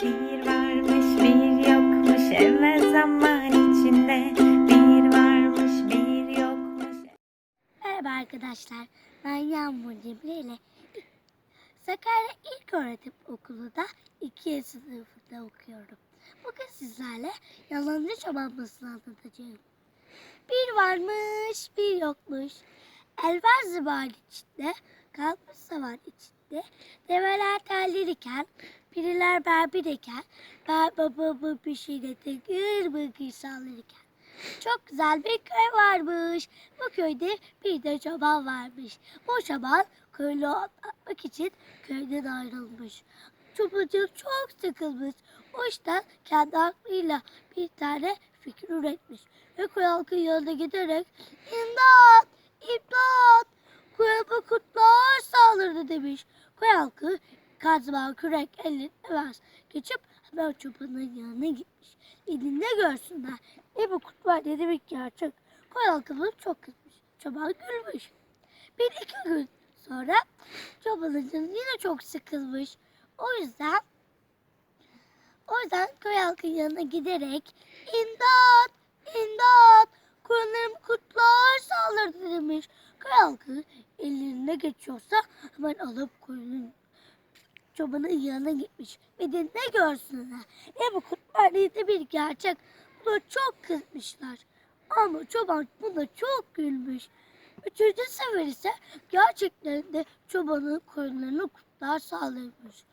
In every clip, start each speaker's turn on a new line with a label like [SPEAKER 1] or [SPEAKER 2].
[SPEAKER 1] Bir varmış bir yokmuş evvel zaman içinde Bir varmış bir yokmuş
[SPEAKER 2] Merhaba arkadaşlar. Ben Yağmur Cemile ile Sakarya İlköğretim Okulu'da 2 sınıfında okuyorum. Bugün sizlerle yalancı çobanmasını anlatacağım. Bir varmış, bir yokmuş. Elver zıbar içinde, kalmış savar içinde. Develer terlirken, piriler berber iken, ben babamı bir şeyle tıkır bıkır sallarken. Çok güzel bir köy varmış. Bu köyde bir de çoban varmış. Bu çoban köylü atlatmak için köyden ayrılmış. Çobancık çok sıkılmış. O yüzden kendi aklıyla bir tane fikir üretmiş. Ve köy halkı yanına giderek imdat, imdat, köyüme kurtlar saldırdı demiş. Köy halkı kazma, kürek elinde var. Geçip hemen çobanın yanına gitmiş. Elinde görsünler. Ne bu kurt var ne demek gerçek. Koy halkımız çok kızmış. Çoban gülmüş. Bir iki gün sonra çobanın canı yine çok sıkılmış. O yüzden o yüzden köy halkının yanına giderek imdat, imdat, koyunlarım kurtlar saldırdı demiş. Köy halkı ellerine geçiyorsa hemen alıp koyunun çobanın yanına gitmiş. Ve de ne görsünler. Ne bu de bir gerçek. Buna çok kızmışlar. Ama çoban buna çok gülmüş. Üçüncü sefer ise gerçekten de çobanın koyunlarını kurtlar saldırmış.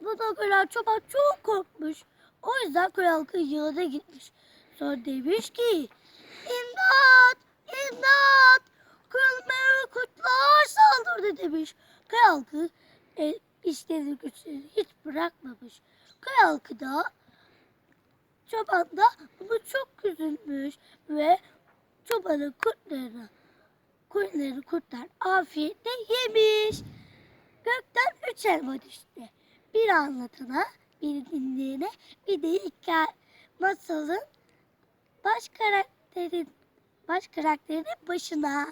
[SPEAKER 2] Buna göre çoban çok korkmuş. O yüzden halkı yanına gitmiş. Sonra demiş ki İmdat! İmdat! Koyunlara kurtlar saldırdı demiş. Halkı e, işleri güçleri hiç bırakmamış. Köy halkı da çoban da bunu çok üzülmüş ve çobanın kurtlarını koyunları kurtlar afiyetle yemiş. Gökten üç elma düştü. Bir anlatana, bir dinleyene, bir de hikaye masalın baş karakterin baş karakterinin başına.